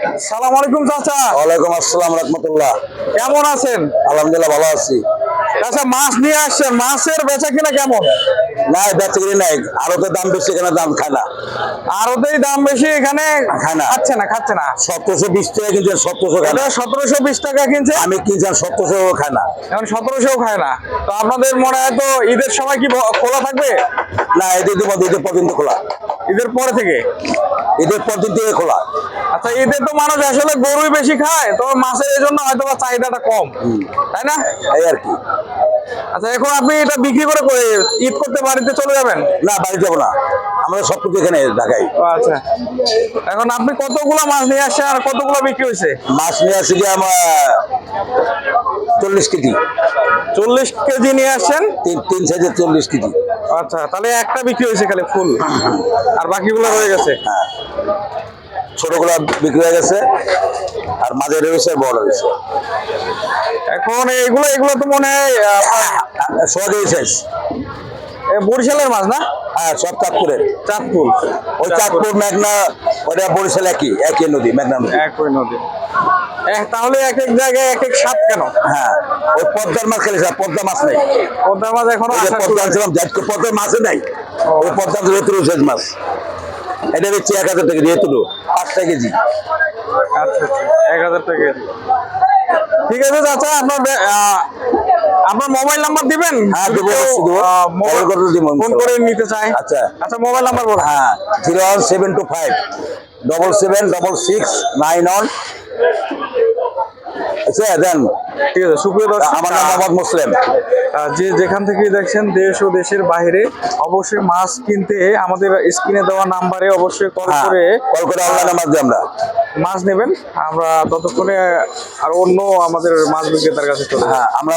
সালাম আলাইকুম চাচা। ওয়ালাইকুম আসসালাম রহমতুল্লাহ। কেমন আছেন? আলহামদুলিল্লাহ ভালো আছি। আচ্ছা মাছ নিয়ে আসছেন মাছের বেচা কিনা কেমন? নাই বেচাকিরি নাই। আরও তো দাম বেশি এখানে দাম খায় না। আরোতেই দাম বেশি এখানে খায় না। খাচ্ছে না খাচ্ছে না। সতেরোশো বিশ টাকা কিনছেন সতেরোশো খায় না। সতেরোশো বিশ টাকা কিনছে? আমি কিনছেন সতেরোশো খায় না। এখন সতেরোশো খায় না। তো আপনাদের মনে হয় তো ঈদের সময় কি খোলা থাকবে? না এদের দিব ঈদের পর দিন খোলা। ঈদের পরে থেকে? ঈদের পর দিন থেকে খোলা। আচ্ছা ঈদে তো মানুষ আসলে গরুই বেশি খায় তো মাছের এই জন্য হয়তো বা চাহিদাটা কম তাই না? এই আর কি। আচ্ছা এখন আপনি এটা বিক্রি করে করে ঈদ করতে বাড়িতে চলে যাবেন? না বাড়ি যাব না। আমরা সব কিছু এখানে ঢাকাই আচ্ছা। এখন আপনি কতগুলো মাছ নিয়ে আসছেন আর কতগুলো বিক্রি হয়েছে? মাছ নিয়ে আসি গিয়ে আমার চল্লিশ কেজি। চল্লিশ কেজি নিয়ে আসছেন? তিন তিন সাইজের চল্লিশ কেজি। আচ্ছা তাহলে একটা বিক্রি হয়েছে খালি ফুল। আর বাকিগুলো রয়ে গেছে? হ্যাঁ। ছোটগুলো বিক্রি হয়ে গেছে আর মাঝে রয়েছে বড় রয়েছে এখন এগুলো এগুলো তো মনে হয় শেষ বরিশালের মাছ না? হ্যাঁ সব চাঁদপুরের। চাঁদপুর। ওই চাঁদপুর মেঘনা ওটা বরিশাল একই একই নদী মেঘনা নদী। একই নদী। তাহলে এক এক জায়গায় এক এক স্বাদ কেন? হ্যাঁ ওই পদ্মার মাছ খেলে স্যার পদ্মা মাছ নেই। পদ্মা মাছ এখন পদ্মা। আনছিলাম পদ্মার মাছই নাই। ওই পদ্মা রেতুরু শেষ মাছ। এটা হচ্ছে এক হাজার টাকা রেতুরু পাঁচটা কেজি। আচ্ছা আচ্ছা এক হাজার টাকা কেজি। ঠিক আছে চাচা আপনার আপনার মোবাইল নাম্বার দিবেন? হ্যাঁ, মোবাইল কল করে দিব, ফোন করে নিতে চাই আচ্ছা। আচ্ছা মোবাইল নাম্বার বলুন হ্যাঁ zero one seven two five double seven double six nine one দেন। ঠিক আছে সুপ্রিয় দর্শক আমার নাম মোহাম্মদ মুসলিম। যে যেখান থেকে দেখছেন দেশ ও দেশের বাইরে অবশ্যই মাছ কিনতে আমাদের স্ক্রিনে দেওয়া নাম্বারে অবশ্যই কল হ্যাঁ করে কল করে অনলাইনে মাছ আমরা। মাছ নেবেন। আমরা ততক্ষণে আর অন্য আমাদের মাছ বিক্রেতার কাছে চলে হ্যাঁ আমরা